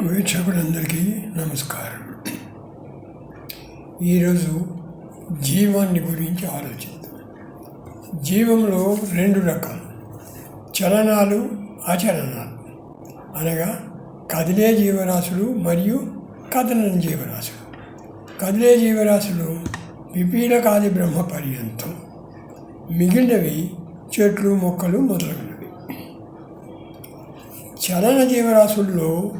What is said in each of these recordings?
వీక్షకులందరికీ నమస్కారం. ఈరోజు జీవాన్ని గురించి ఆలోచిద్దాం. జీవంలో రెండు రకాలు. చలనాలు అచలనాలు అనగా కదిలే జీవరాశులు మరియు కదలని జీవరాశులు. కదిలే జీవరాశులు విపీలకాది బ్రహ్మ పర్యంతం. మిగిలినవి చెట్లు మొక్కలు మొదలగునవి. చలన జీవరాశుల్లో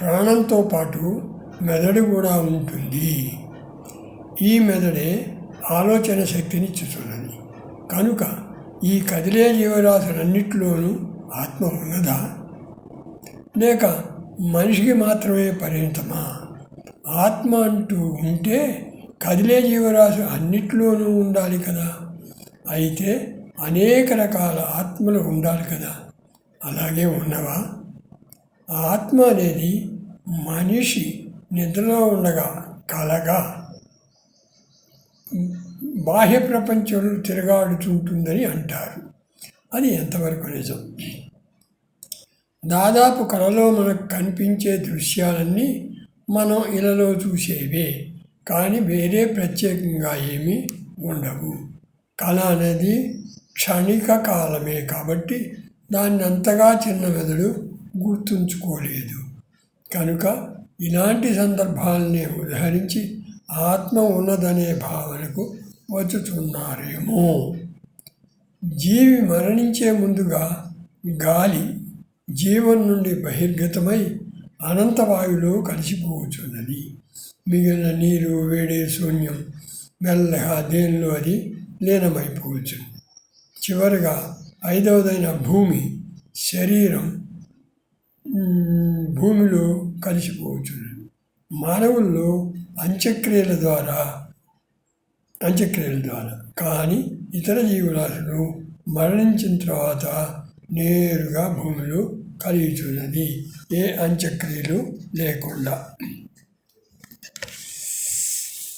ప్రాణంతో పాటు మెదడు కూడా ఉంటుంది. ఈ మెదడే ఆలోచన శక్తిని ఇచ్చుతున్నది. కనుక ఈ కదిలే జీవరాశులన్నిటిలోనూ ఆత్మ ఉన్నదా? లేక మనిషికి మాత్రమే పరిమితమా? ఆత్మ అంటూ ఉంటే కదిలే జీవరాశి అన్నిటిలోనూ ఉండాలి కదా. అయితే అనేక రకాల ఆత్మలు ఉండాలి కదా. అలాగే ఉన్నవా? ఆత్మ అనేది మనిషి నిద్రలో ఉండగా కలగా బాహ్య ప్రపంచంలో తిరగాడుతుంటుందని అంటారు. అది ఎంతవరకు నిజం? దాదాపు కళలో మనకు కనిపించే దృశ్యాలన్నీ మనం ఇళ్ళలో చూసేవే కానీ వేరే ప్రత్యేకంగా ఏమీ ఉండవు. కళ అనేది క్షణిక కాలమే కాబట్టి దాన్ని అంతగా చిన్న మెదడు గుర్తుంచుకోలేదు. కనుక ఇలాంటి సందర్భాల్ని ఉదహరించి ఆత్మ ఉన్నదనే భావనకు వచ్చుతున్నారేమో జీవి మరణించే ముందుగా గాలి జీవం నుండి బహిర్గతమై అనంతవాయులో కలిసిపోతున్నది మిగిలిన నీరు వేడి శూన్యం మెల్లగా దేనిలో అది లీనమైపోవచ్చు చివరిగా ఐదవదైన భూమి శరీరం భూమిలో కలిసిపోవచ్చును మానవుల్లో అంత్యక్రియల ద్వారా అంత్యక్రియల ద్వారా. కానీ ఇతర జీవరాశులు మరణించిన తర్వాత నేరుగా భూమిలో కలిగిచున్నది ఏ అంత్యక్రియలు లేకుండా.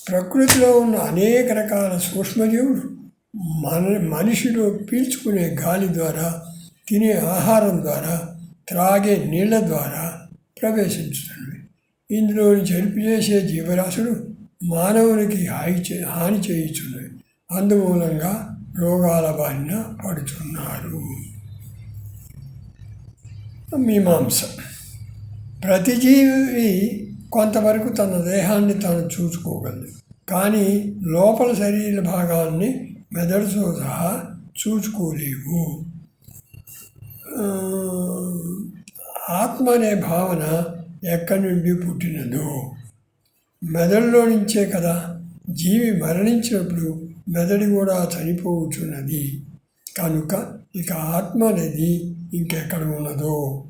ప్రకృతిలో ఉన్న అనేక రకాల సూక్ష్మజీవులు మన మనిషిలో పీల్చుకునే గాలి ద్వారా తినే ఆహారం ద్వారా త్రాగే నీళ్ళ ద్వారా ప్రవేశించుతున్నవి ఇందులో చెరుపు చేసే జీవరాశులు మానవునికి హాయి చే హాని చేయుచున్నవి అందుమూలంగా రోగాల బారిన పడుతున్నారు మీమాంస. ప్రతి జీవి కొంతవరకు తన దేహాన్ని తాను చూసుకోగలదు. కానీ లోపల శరీర భాగాల్ని మెదడుతో సహా చూసుకోలేవు. ఆత్మ అనే భావన ఎక్కడి నుండి పుట్టినదో. మెదడులో నుంచే కదా జీవి మరణించినప్పుడు మెదడు కూడా చనిపోతున్నది. కనుక ఇక ఆత్మ అనేది ఇంకెక్కడ ఉన్నదో.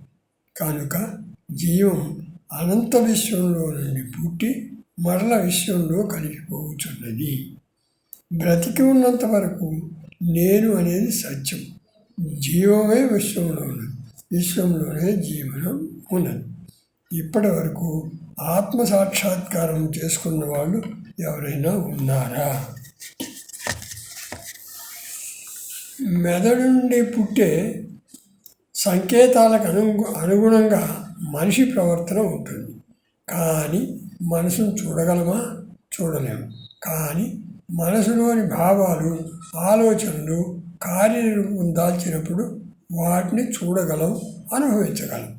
కనుక జీవం అనంత విశ్వంలో నుండి పుట్టి మరల విశ్వంలో కలిగిపోతున్నది. బ్రతికి ఉన్నంత వరకు నేను అనేది సత్యం. జీవమే విశ్వంలో ఉన్నది విశ్వంలోనే జీవనం ఉన్నది. ఇప్పటి వరకు ఆత్మ సాక్షాత్కారం చేసుకున్న వాళ్ళు ఎవరైనా ఉన్నారా? మెదడు నుండి పుట్టే సంకేతాలకు అను అనుగుణంగా మనిషి ప్రవర్తన ఉంటుంది. కానీ మనసును చూడగలమా? చూడలేము కానీ మనసులోని భావాలు ఆలోచనలు కార్యరూపం దాల్చినప్పుడు వాటిని చూడగలం అనుభవించగలం.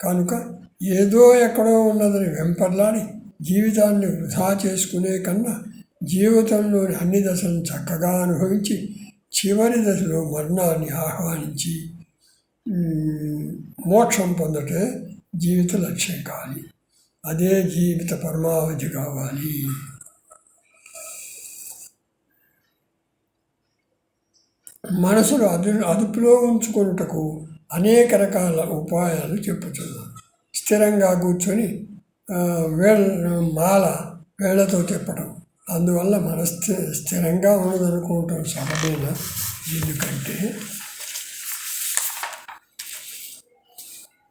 కనుక ఏదో ఎక్కడో ఉన్నదని వెంపర్లాని జీవితాన్ని వృధా చేసుకునే కన్నా జీవితంలోని అన్ని దశలను చక్కగా అనుభవించి చివరి దశలో మరణాన్ని ఆహ్వానించి మోక్షం పొందటే జీవిత లక్ష్యం కావాలి. అదే జీవిత పరమావధి కావాలి. మనసును అదు అదుపులో ఉంచుకున్నటకు అనేక రకాల ఉపాయాలు చెప్పుతున్నాను స్థిరంగా కూర్చొని వేళ్ళ మాల వేళ్ళతో చెప్పడం అందువల్ల మన స్థి స్థిరంగా ఉన్నదనుకోవటం సహజమైన? ఎందుకంటే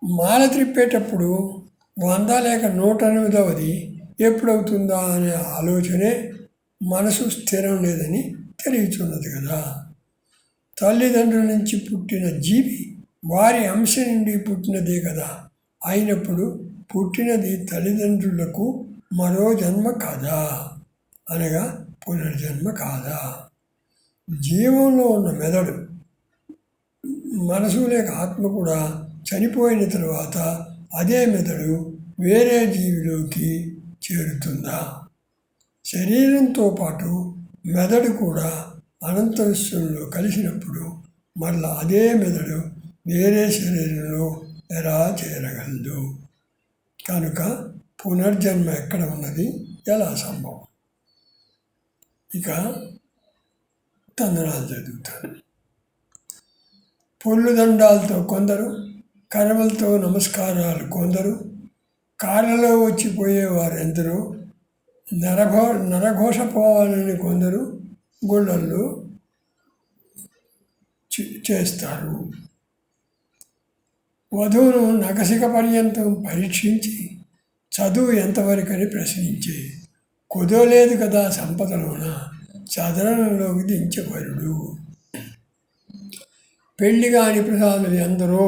మాల త్రిప్పేటప్పుడు వంద లేక నూట ఎనిమిదవది ఎప్పుడవుతుందా అనే ఆలోచనే మనసు స్థిరం లేదని తెలియచున్నది కదా. తల్లిదండ్రుల నుంచి పుట్టిన జీవి వారి అంశ నుండి పుట్టినదే కదా. అయినప్పుడు పుట్టినది తల్లిదండ్రులకు మరో జన్మ కాదా? అనగా పునర్జన్మ కాదా? జీవంలో ఉన్న మెదడు మనసు లేక ఆత్మ కూడా చనిపోయిన తర్వాత అదే మెదడు వేరే జీవిలోకి చేరుతుందా? శరీరంతో పాటు మెదడు కూడా అనంత విశ్వంలో కలిసినప్పుడు మళ్ళా అదే మెదడు వేరే శరీరంలో ఎలా చేరగలదు. కనుక పునర్జన్మ ఎక్కడ ఉన్నది? ఎలా సంభవం? ఇక తందనాలు జరుగుతాడు పొల్లుదండాలతో కొందరు కర్మలతో నమస్కారాలు కొందరు కార్లలో వచ్చిపోయేవారు ఎందరో నరఘో నరఘోష పోవాలని కొందరు గుళ్ళల్లో చేస్తారు. వధువును నగసిక పర్యంతం పరీక్షించి చదువు ఎంతవరకని ప్రశ్నించే కుదోలేదు కదా సంపదలోన చదరంలోకి దించబరుడు పెళ్ళి కాని ప్రసాదులు ఎందరో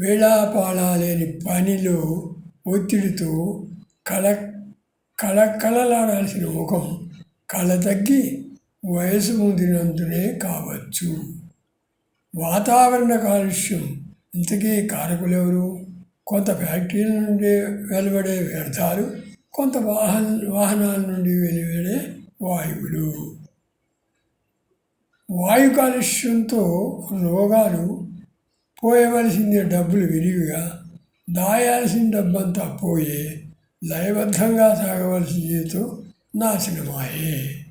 వేళాపాళా లేని పనిలో ఒత్తిడితో కళ కళ కళలాడాల్సిన ముఖం కళ తగ్గి వయసు ముదిరినందునే కావచ్చు. వాతావరణ కాలుష్యం. ఇంతకీ కారకులెవరు? కొంత ఫ్యాక్టరీల నుండి వెలువడే వ్యర్థాలు కొంత వాహన వాహనాల నుండి వెలువడే వాయువులు. వాయు కాలుష్యంతో రోగాలు పోయవలసింది డబ్బులు విరివిగా దాయాల్సిన డబ్బంతా పోయే లయబద్ధంగా సాగవలసిన జీవితం నాశనమాయే.